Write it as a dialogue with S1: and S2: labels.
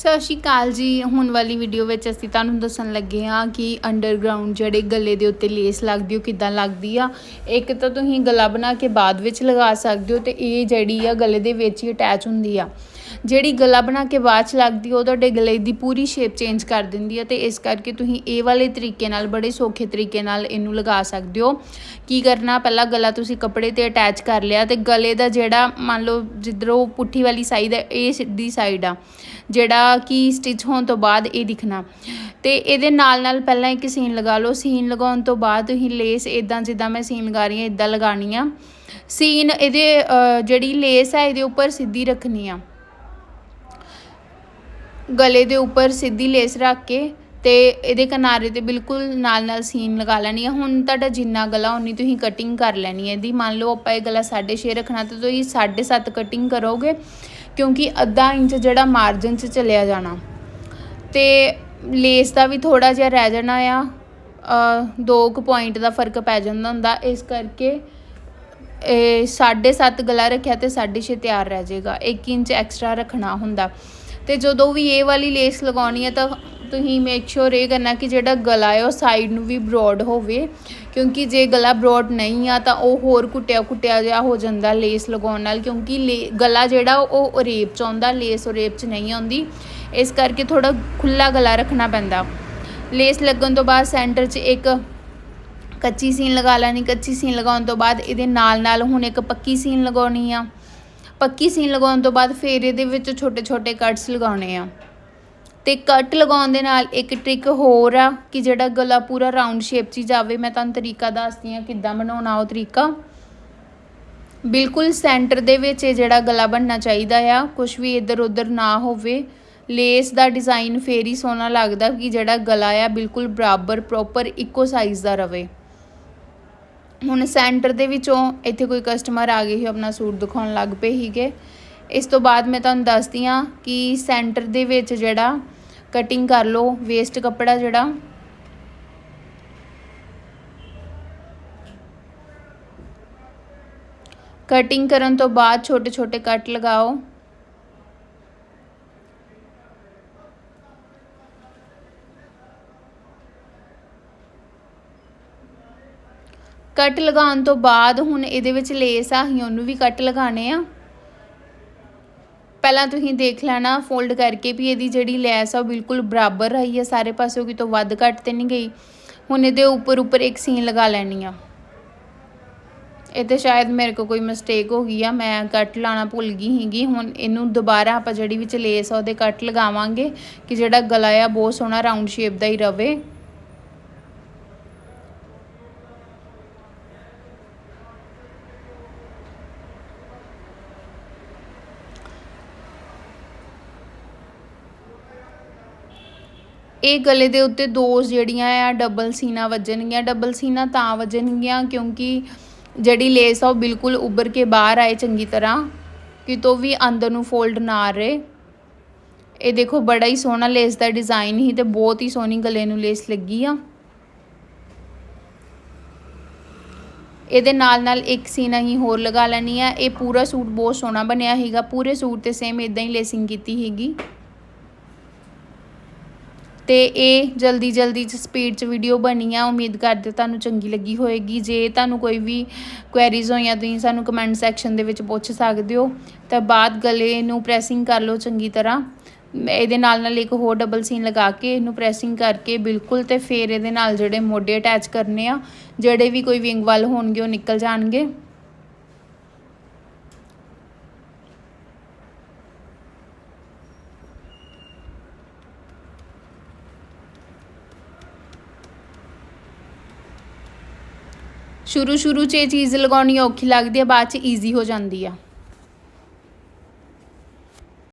S1: ਸਤਿ ਸ਼੍ਰੀ ਅਕਾਲ ਜੀ। ਹੁਣ ਵਾਲੀ ਵੀਡੀਓ ਵਿੱਚ ਅਸੀਂ ਤੁਹਾਨੂੰ ਦੱਸਣ ਲੱਗੇ ਹਾਂ ਕਿ ਅੰਡਰਗਰਾਉਂਡ ਜਿਹੜੇ ਗਲੇ ਦੇ ਉੱਤੇ ਲੇਸ ਲੱਗਦੀ ਉਹ ਕਿੱਦਾਂ ਲੱਗਦੀ ਆ। ਇੱਕ ਤਾਂ ਤੁਸੀਂ ਗਲਾ ਬਣਾ ਕੇ ਬਾਅਦ ਵਿੱਚ ਲਗਾ ਸਕਦੇ ਹੋ ਤੇ ਇਹ ਜਿਹੜੀ ਆ ਗਲੇ ਦੇ ਵਿੱਚ ਹੀ ਅਟੈਚ ਹੁੰਦੀ ਆ। ਜਿਹੜੀ ਗਲਾ ਬਣਾ ਕੇ ਬਾਅਦ ਚ ਲੱਗਦੀ ਉਹ ਤੁਹਾਡੇ ਗਲੇ ਦੀ ਪੂਰੀ ਸ਼ੇਪ ਚੇਂਜ ਕਰ ਦਿੰਦੀ ਆ ਤੇ ਇਸ ਕਰਕੇ ਤੁਸੀਂ ਇਹ ਵਾਲੇ ਤਰੀਕੇ ਨਾਲ, ਬੜੇ ਸੌਖੇ ਤਰੀਕੇ ਨਾਲ ਇਹਨੂੰ ਲਗਾ ਸਕਦੇ ਹੋ। ਕੀ ਕਰਨਾ, ਪਹਿਲਾਂ ਗਲਾ ਤੁਸੀਂ ਕੱਪੜੇ ਤੇ ਅਟੈਚ ਕਰ ਲਿਆ ਤੇ ਗਲੇ ਦਾ ਜਿਹੜਾ, ਮੰਨ ਲਓ ਜਿੱਧਰੋਂ ਪੁੱਠੀ ਵਾਲੀ ਸਾਈਡ ਹੈ, ਇਹ ਸਿੱਧੀ ਸਾਈਡ ਆ। ਜਿਹੜਾ ਕਿ ਸਟਿਚ ਹੋਣ ਤੋਂ ਬਾਅਦ ਇਹ ਦਿਖਣਾ। ਤੇ ਇਹਦੇ ਨਾਲ ਨਾਲ ਪਹਿਲਾਂ ਇੱਕ ਸੀਨ ਲਗਾ ਲਓ। ਸੀਨ ਲਗਾਉਣ ਤੋਂ ਬਾਅਦ ਤੁਸੀਂ ਲੇਸ ਇਦਾਂ ਜਿੱਦਾਂ ਮੈਂ ਸੀਨ ਲਗਾ ਰਹੀ ਹਾਂ ਇਦਾਂ ਲਗਾਣੀ ਆ। ਸੀਨ ਇਹਦੇ ਜਿਹੜੀ ਲੇਸ ਹੈ, ਇਹਦੇ ਉੱਪਰ ਸਿੱਧੀ ਰੱਖਣੀ ਆ। ਗਲੇ ਦੇ ਉੱਪਰ ਸਿੱਧੀ ਲੇਸ ਰੱਖ ਕੇ ਤੇ ਇਹਦੇ ਕਿਨਾਰੇ ਤੇ ਬਿਲਕੁਲ ਨਾਲ ਨਾਲ ਸੀਨ ਲਗਾ ਲੈਣੀ ਹੈ ਹੁਣ ਤੁਹਾਡਾ ਜਿੰਨਾ ਗਲਾ ਉਨੀ ਤੁਸੀਂ ਕਟਿੰਗ ਕਰ ਲੈਣੀ ਹੈ ਇਹਦੀ। ਮੰਨ ਲਓ ਆਪਾਂ ਇਹ ਗਲਾ 6.5 ਰੱਖਣਾ ਤਾਂ ਤੁਸੀਂ 7.5 ਕਟਿੰਗ ਕਰੋਗੇ ਕਿਉਂਕਿ ਅੱਧਾ ਇੰਚ ਜਿਹੜਾ ਮਾਰਜਨ 'ਚ ਚਲਿਆ ਜਾਣਾ। ਤੇ ਲੇਸ ਦਾ ਵੀ ਥੋੜਾ ਜਿਹਾ ਰਹਿ ਜਾਣਾ ਆ। ਅ, ਦੋ ਕੁ ਪੁਆਇੰਟ ਦਾ ਫ਼ਰਕ ਪੈ ਜਾਂਦਾ ਹੁੰਦਾ। ਇਸ ਕਰਕੇ ਇਹ 7.5 ਗਲਾ ਰੱਖਿਆ ਤੇ 6.5 ਤਿਆਰ ਰਹਿ ਜਾਏਗਾ। 1 ਇੰਚ ਐਕਸਟਰਾ ਰੱਖਣਾ ਹੁੰਦਾ। ਤੇ ਜਦੋਂ ਵੀ ਇਹ ਵਾਲੀ ਲੇਸ ਲਗਾਉਣੀ ਹੈ ਤਾਂ ਤੁਸੀਂ ਮੇਕ ਸ਼ੋਰ ਇਹ ਕਰਨਾ ਕਿ ਜਿਹੜਾ ਗਲਾ ਹੈ ਉਹ ਸਾਈਡ ਨੂੰ ਵੀ ਬ੍ਰੌਡ ਹੋਵੇ, ਕਿਉਂਕਿ ਜੇ ਗਲਾ ਬ੍ਰੌਡ ਨਹੀਂ ਆ ਤਾਂ ਉਹ ਹੋਰ ਕੁੱਟਿਆ ਕੁੱਟਿਆ ਜਿਹਾ ਹੋ ਜਾਂਦਾ ਲੇਸ ਲਗਾਉਣ ਨਾਲ, ਕਿਉਂਕਿ ਲੇ- ਗਲਾ ਜਿਹੜਾ ਉਹ ਰੇਪ ਚ ਆਉਂਦਾ, ਲੇਸ ਰੇਪ ਚ ਨਹੀਂ ਆਉਂਦੀ। ਇਸ ਕਰਕੇ ਥੋੜਾ ਖੁੱਲਾ ਗਲਾ ਰੱਖਣਾ ਪੈਂਦਾ। ਲੇਸ ਲੱਗਣ ਤੋਂ ਬਾਅਦ ਸੈਂਟਰ 'ਚ ਇੱਕ ਕੱਚੀ ਸੀਨ ਲਗਾ ਲੈਣੀ, ਕੱਚੀ ਸੀਨ ਲਗਾਉਣ ਤੋਂ ਬਾਅਦ ਇਹਦੇ ਨਾਲ ਨਾਲ ਹੁਣ ਇੱਕ ਪੱਕੀ ਸੀਨ ਲਗਾਉਣੀ ਆ। ਪੱਕੀ ਸੀਨ ਲਗਾਉਣ ਤੋਂ ਬਾਅਦ ਫਿਰ ਇਹਦੇ ਵਿੱਚ ਛੋਟੇ ਛੋਟੇ ਕਟਸ ਲਗਾਉਣੇ ਆ। ਤੇ ਕੱਟ ਲਗਾਉਣ ਦੇ ਨਾਲ ਇੱਕ ਟ੍ਰਿਕ ਹੋਰ ਆ ਕਿ ਜਿਹੜਾ ਗਲਾ ਪੂਰਾ ਰਾਉਂਡ ਸ਼ੇਪ 'ਚ ਹੀ ਜਾਵੇ। ਮੈਂ ਤੁਹਾਨੂੰ ਤਰੀਕਾ ਦੱਸਦੀ ਆ ਕਿੱਦਾਂ ਬਣਾਉਣਾ ਉਹ ਤਰੀਕਾ। ਬਿਲਕੁਲ ਸੈਂਟਰ ਦੇ ਵਿੱਚ ਇਹ ਜਿਹੜਾ ਗਲਾ ਬਣਨਾ ਚਾਹੀਦਾ ਆ ਕੁਝ ਵੀ ਇੱਧਰ ਉੱਧਰ ਨਾ ਹੋਵੇ। ਲੇਸ ਦਾ ਡਿਜ਼ਾਈਨ ਫੇਰ ਹੀ ਸੋਹਣਾ ਲੱਗਦਾ ਕਿ ਜਿਹੜਾ ਗਲਾ ਆ ਬਿਲਕੁਲ ਬਰਾਬਰ ਪ੍ਰੋਪਰ ਇੱਕੋ ਸਾਈਜ਼ ਦਾ ਰਵੇ। ਹੁਣ ਸੈਂਟਰ ਦੇ ਵਿੱਚੋਂ ਇੱਥੇ ਕੋਈ ਕਸਟਮਰ ਆ ਗਏ ਸੀ ਆਪਣਾ ਸੂਟ ਦਿਖਾਉਣ ਲੱਗ ਪਏ ਸੀਗੇ। ਇਸ ਤੋਂ ਬਾਅਦ ਮੈਂ ਤੁਹਾਨੂੰ ਦੱਸਦੀ ਹਾਂ ਕਿ ਸੈਂਟਰ ਦੇ ਵਿੱਚ ਜਿਹੜਾ ਕਟਿੰਗ ਕਰ ਲਓ ਵੇਸਟ ਕੱਪੜਾ ਜਿਹੜਾ। ਕਟਿੰਗ ਕਰਨ ਤੋਂ ਬਾਅਦ ਛੋਟੇ ਛੋਟੇ ਕੱਟ ਲਗਾਓ। ਕੱਟ ਲਗਾਉਣ ਤੋਂ ਬਾਅਦ ਹੁਣ ਇਹਦੇ ਵਿੱਚ ਲੇਸ ਆ, ਅਸੀਂ ਉਹਨੂੰ ਵੀ ਕੱਟ ਲਗਾਣੇ ਆ। ਪਹਿਲਾਂ ਤੁਸੀਂ ਦੇਖ ਲੈਣਾ ਫੋਲਡ ਕਰਕੇ ਵੀ ਇਹਦੀ ਜਿਹੜੀ ਲੈਸ ਆ, ਉਹ ਬਿਲਕੁਲ ਬਰਾਬਰ ਰਹੀ ਹੈ ਸਾਰੇ ਪਾਸਿਓਂ ਕਿਤੋਂ ਵੱਧ ਘੱਟ ਤੇ ਨਹੀਂ ਗਈ। ਹੁਣ ਇਹਦੇ ਉੱਪਰ ਉੱਪਰ ਇੱਕ ਸੀਨ ਲਗਾ ਲੈਣੀ ਆ। ਇਹ ਤੇ ਸ਼ਾਇਦ ਮੇਰੇ ਕੋ ਕੋਈ ਮਿਸਟੇਕ ਹੋ ਗਈ ਆ, ਮੈਂ ਕੱਟ ਲਾਣਾ ਭੁੱਲ ਗਈ ਸੀਗੀ। ਹੁਣ ਇਹਨੂੰ ਦੁਬਾਰਾ ਆਪਾਂ ਜਿਹੜੀ ਵਿੱਚ ਲੇਸ ਆ, ਉਹਦੇ ਕੱਟ ਲਗਾਵਾਂਗੇ ਕਿ ਜਿਹੜਾ ਗਲਾ ਆ, ਬਹੁਤ ਸੋਹਣਾ ਰਾਉਂਡ ਸ਼ੇਪ ਦਾ ਹੀ ਰਵੇ। ਇਹ ਗਲੇ ਦੇ ਉੱਤੇ ਦੋ ਜਿਹੜੀਆਂ ਆ ਡਬਲ ਸੀਨਾ ਵੱਜਣਗੀਆਂ ਡਬਲ ਸੀਨਾ ਤਾਂ ਵੱਜਣਗੀਆਂ ਕਿਉਂਕਿ ਜਿਹੜੀ ਲੇਸ ਆ ਉਹ ਬਿਲਕੁਲ ਉੱਭਰ ਕੇ ਬਾਹਰ ਆਏ ਚੰਗੀ ਤਰ੍ਹਾਂ ਕਿਤੋਂ ਵੀ ਅੰਦਰ ਨੂੰ ਫੋਲਡ ਨਾ ਰਹੇ। ਇਹ ਦੇਖੋ ਬੜਾ ਹੀ ਸੋਹਣਾ ਲੇਸ ਦਾ ਡਿਜ਼ਾਈਨ ਹੀ ਤੇ ਬਹੁਤ ਹੀ ਸੋਹਣੀ ਗਲੇ ਨੂੰ ਲੇਸ ਲੱਗੀ ਆ। ਇਹਦੇ ਨਾਲ ਨਾਲ ਇੱਕ ਸੀਨਾ ਹੀ ਹੋਰ ਲਗਾ ਲੈਣੀ ਆ। ਇਹ ਪੂਰਾ ਸੂਟ ਬਹੁਤ ਸੋਹਣਾ ਬਣਿਆ ਹੈਗਾ ਪੂਰੇ ਸੂਟ ਤੇ ਸੇਮ ਇਦਾਂ ਹੀ ਲੇਸਿੰਗ ਕੀਤੀ ਹੈਗੀ ਤੇ ਇਹ ਜਲਦੀ ਜਲਦੀ ਚ ਸਪੀਡ ਚ ਵੀਡੀਓ ਬਣੀ ਆ ਉਮੀਦ ਕਰਦੇ ਤੁਹਾਨੂੰ ਚੰਗੀ ਲੱਗੀ ਹੋਏਗੀ। ਜੇ ਤੁਹਾਨੂੰ ਕੋਈ ਵੀ ਕੁਐਰੀਜ਼ ਹੋਈਆਂ, ਤੁਸੀਂ ਸਾਨੂੰ ਕਮੈਂਟ ਸੈਕਸ਼ਨ ਦੇ ਵਿੱਚ ਪੁੱਛ ਸਕਦੇ ਹੋ। ਤਾਂ ਬਾਅਦ ਗਲੇ ਨੂੰ ਪ੍ਰੈਸਿੰਗ ਕਰ ਲਓ ਚੰਗੀ ਤਰ੍ਹਾਂ। ਇਹਦੇ ਨਾਲ ਨਾਲ ਇੱਕ ਹੋਰ ਡਬਲ ਸੀਨ ਲਗਾ ਕੇ ਇਹਨੂੰ ਪ੍ਰੈਸਿੰਗ ਕਰਕੇ ਬਿਲਕੁਲ ਤੇ ਫਿਰ ਇਹਦੇ ਨਾਲ ਜਿਹੜੇ ਮੋਢੇ ਅਟੈਚ ਕਰਨੇ ਆ, ਜਿਹੜੇ ਵੀ ਕੋਈ ਵਿੰਗ ਵੱਲ ਹੋਣਗੇ, ਉਹ ਨਿਕਲ ਜਾਣਗੇ। ਸ਼ੁਰੂ ਸ਼ੁਰੂ 'ਚ ਇਹ ਚੀਜ਼ ਲਗਾਉਣੀ ਔਖੀ ਲੱਗਦੀ ਹੈ, ਬਾਅਦ 'ਚ ਈਜ਼ੀ ਹੋ ਜਾਂਦੀ ਆ।